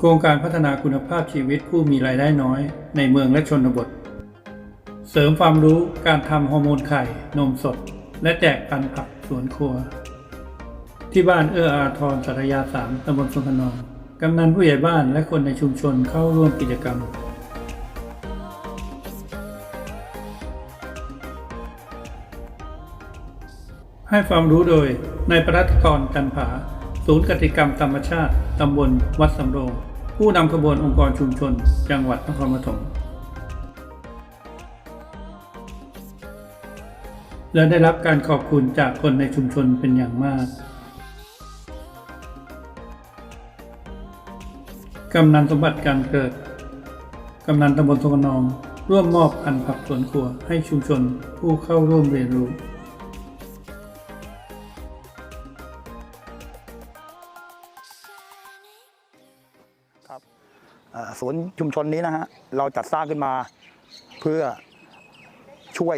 โครงการพัฒนาคุณภาพชีวิตผู้มีรายได้น้อย ในเมืองและชนบท เสริมความรู้การทำฮอร์โมนไข่ นมสด และแจกพันผักสวนครัว ที่บ้านเอื้ออาทรสารยาสามตำบลสุนทรนองกำนันผู้ใหญ่บ้านและคนในชุมชนเข้าร่วมกิจกรรมให้ความรู้โดยนายประรัตกรจันผา ศูนย์กติกรรมธรรมชาติ ตำบลวัดสำโรง ผู้นำขบวนองค์กรชุมชน จังหวัดนครปฐมและได้รับการขอบคุณจากคนในชุมชนเป็นอย่างมาก กำนันสมบัติการเกิด กำนันตำบลสงนอง ร่วมมอบพันผักสวนครัวให้ชุมชนผู้เข้าร่วมเรียนรู้ ครับสวนชุมชนนี้นะฮะเราจัดสร้างขึ้นมาเพื่อช่วย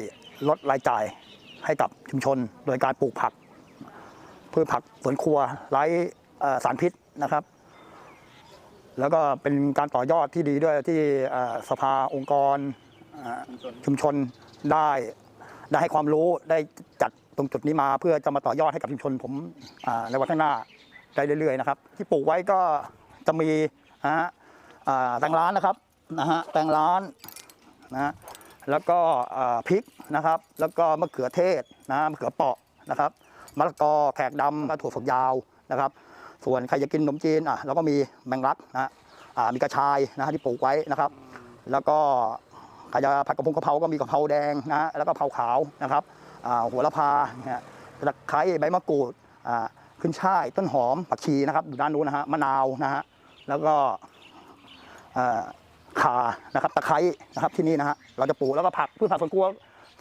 ลดรายจ่ายให้กับชุมชน โดยการปลูกผักเพืชผักสวนครัวไร้สารพิษนะครับ แล้วก็เป็นการต่อยอดที่ดีด้วยที่สภาองค์กรชุมชนได้ได้ให้ความรู้ได้จัดตรงจุดนี้มา เพื่อจะมาต่อยอดให้กับชุมชนผมในวันข้างหน้าได้เรื่อยๆนะครับ ที่ปลูกไว้ก็จะมี นะฮะแตงร้านนะครับนะฮะแตงร้านนะฮะแล้วก็พริกนะครับ แล้วก็มะเขือเทศนะมะเขือเปราะนะครับมะละกอแขกดำและถั่วฝักยาวนะครับ ส่วนใครจะกินขนมจีนอะเราก็มีแมงลักนะฮะอ่ามีกระชายนะฮะที่ปลูกไว้นะครับ แล้วก็ใครจะผัดกระพงกระเพราก็มีกระเพราแดงนะแล้วก็กะเพราขาวนะครับอ่าหัวละพานะฮะตะไคร้ใบมะกรูดอ่าขึ้นช่ายต้นหอมผักชีนะครับอยู่ด้านนู้นนะฮะมะนาวนะฮะ แล้วก็ข่านะครับตะไคร้นะครับที่นี่นะฮะเราจะปลูกแล้วก็ผักพืชผักสวนครัว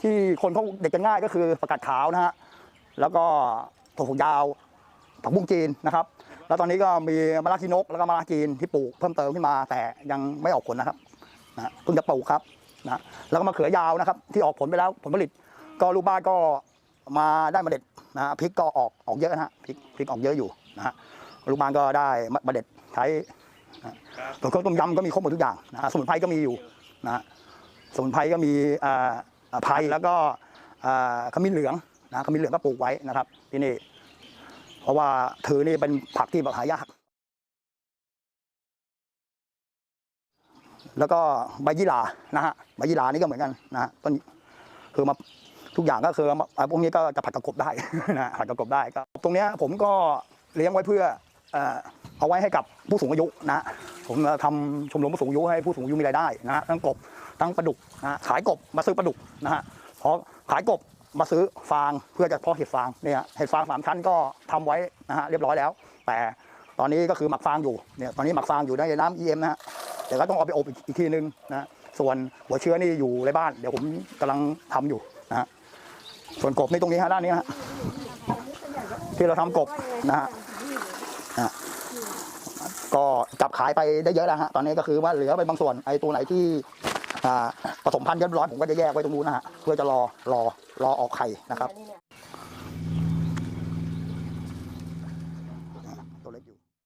ที่คนเขาเด็กกันง่ายก็คือผักกาดขาวนะฮะแล้วก็ถั่วฝักยาวผักบุ้งจีนนะครับ แล้วตอนนี้ก็มีมะระขี้นกแล้วก็มะระจีนที่ปลูกเพิ่มเติมขึ้นมา แต่ยังไม่ออกผลนะครับนะเพิ่งจะปลูกครับนะแล้วก็มะเขือยาวนะครับ ที่ออกผลไปแล้วผลผลิต ก็ลูกบ้านก็มาได้มาเด็ดนะฮะพริกก็ออกออกเยอะนะฮะพริกพริกออกเยอะอยู่นะฮะ ลูกบ้านก็ได้มาเด็ดใช้นะฮะส่วนเครื่องต้มยำก็มีครบหมดทุกอย่างนะสมุนไพรก็มีอยู่นะสมุนไพรก็มีอ่าอ่าไพรแล้วก็ขมิ้นเหลืองนะขมิ้นเหลืองก็ปลูกไว้นะครับที่นี่ เพราะว่าถือนี่เป็นผักที่แบบหายากแล้วก็ใบยี่หร่านะฮะใบยี่หร่านี่ก็เหมือนกันนะฮะต้นคือมาทุกอย่างก็คือมาพวกนี้ก็จะผัดกระกบได้นะฮะผัดกระกบได้ก็ตรงเนี้ยผมก็เลี้ยงไว้เพื่อ เอาไว้ให้กับผู้สูงอายุนะฮะผมทำชมรมผู้สูงอายุให้ผู้สูงอายุมีรายได้นะฮะทั้งกบทั้งปลาดุกนะฮะขายกบมาซื้อปลาดุกนะฮะพอขายกบมาซื้อฟางเพื่อจะเพาะเห็ดฟางเนี่ยเห็ดฟางสามชั้นก็ทำไว้นะฮะเรียบร้อยแล้ว แต่ตอนนี้ก็คือหมักฟางอยู่เนี่ยตอนนี้หมักฟางอยู่ในน้ำเอ็มนะฮะเดี๋ยวก็ต้องเอาไปอบอีกอีกทีนึงนะส่วนหัวเชื้อนี่อยู่ในบ้าน เดี๋ยวผมกำลังทำอยู่นะฮะส่วนกบนี่ตรงนี้ฮะด้านนี้ฮะที่เราทำกบนะฮะ ฮะก็จับขายไปได้เยอะแล้วฮะตอนนี้ก็คือว่าเหลือไปบางส่วนไอ้ตัวไหนที่ผสมพันธุ์เรียบร้อยผมก็จะแยกไว้ตรงนู้นนะฮะเพื่อจะรอรอรอออกไข่นะครับ